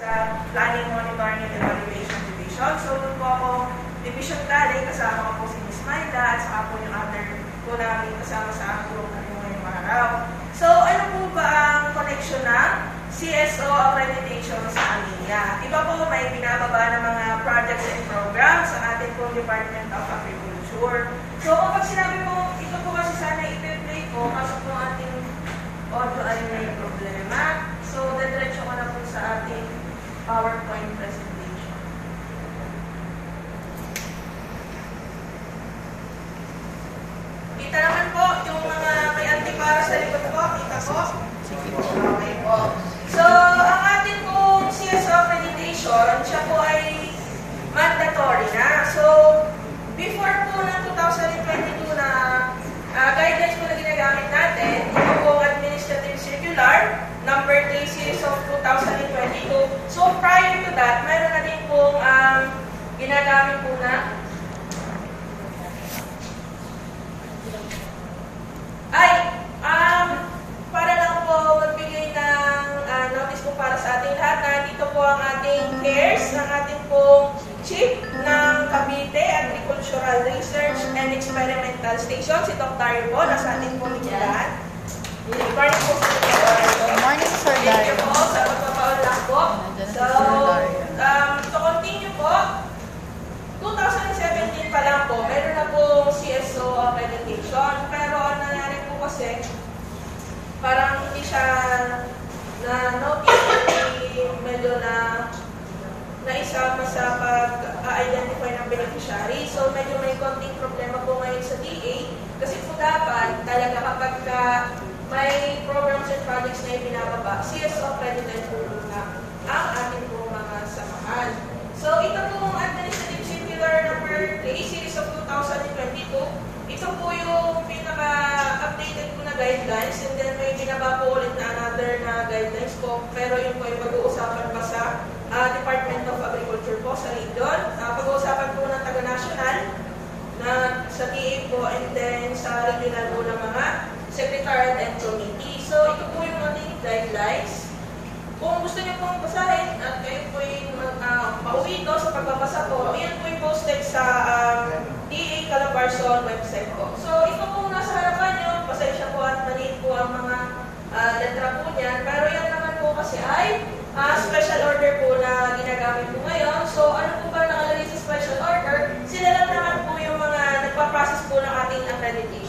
sa Planning, Monitoring and Evaluation Division. So, doon po ako division galing, kasama ko po si Ms. Maida at saka po yung other po namin kasama sa group na yung ngayong araw. So, ano po ba ang connection ng CSO accreditation sa AMIA? Iba po may binababa ng mga projects and programs sa ating po Department of Agriculture. So, kapag sinabi po, ito po kasi sana i-play ko, kaso po ating audio ay problema. So, dediretso ko na po sa ating PowerPoint presentation. Kita naman po yung mga may antipara sa likod po. Kita po. Okay po. So, ang ating pong CSO accreditation, siya po ay mandatory na. So, before po ng 2022 na ah, guidelines po na ginagamit natin, ito po ang Administrative Circular number 3 series of 2022. So, prior to that, mayroon na din pong um, ginagamit po Experimental Station, si Dr. po, nasa ating po lingkuran. Good morning po sa Good morning, Sir Thank you Dario. po sa pagpapaunlak po. So, Dario. um, to continue po, 2017 pa lang po, meron na po CSO accreditation. Pero ang nangyari po kasi, parang hindi siya na-notice, medyo na naisama sa pag-identify ng beneficiary. So, medyo may konting problema po ngayon sa DA. Kasi po dapat, talaga kapag ka may programs and projects na ibinababa, CSO accredited po na ang ating po mga samahan. So, ito pong Administrative Circular number 3, series of 2022. Ito po yung pinaka-updated po na guidelines and then may binaba po ulit na another na guidelines po. Pero yun po yung pag-uusapan pa sa ah, Department of Agriculture po sa region. Ah, pag-uusapan po ng taga-national na sa TA po and then sa regional po ng mga secretariat and committee. So, ito po yung ating guidelines. Kung gusto niyo pong basahin at kayo po yung uh, pauwi ito sa pagbabasa po, yan po yung posted sa um, DA Calabarzon website po. So, ito po nasa harapan nyo, pasensya po at maliit po ang mga uh, letra po niyan. Pero yan naman po kasi ay So, ano po ba nakalagay sa special order? Sila lang naman po yung mga nagpa-process po ng ating accreditation.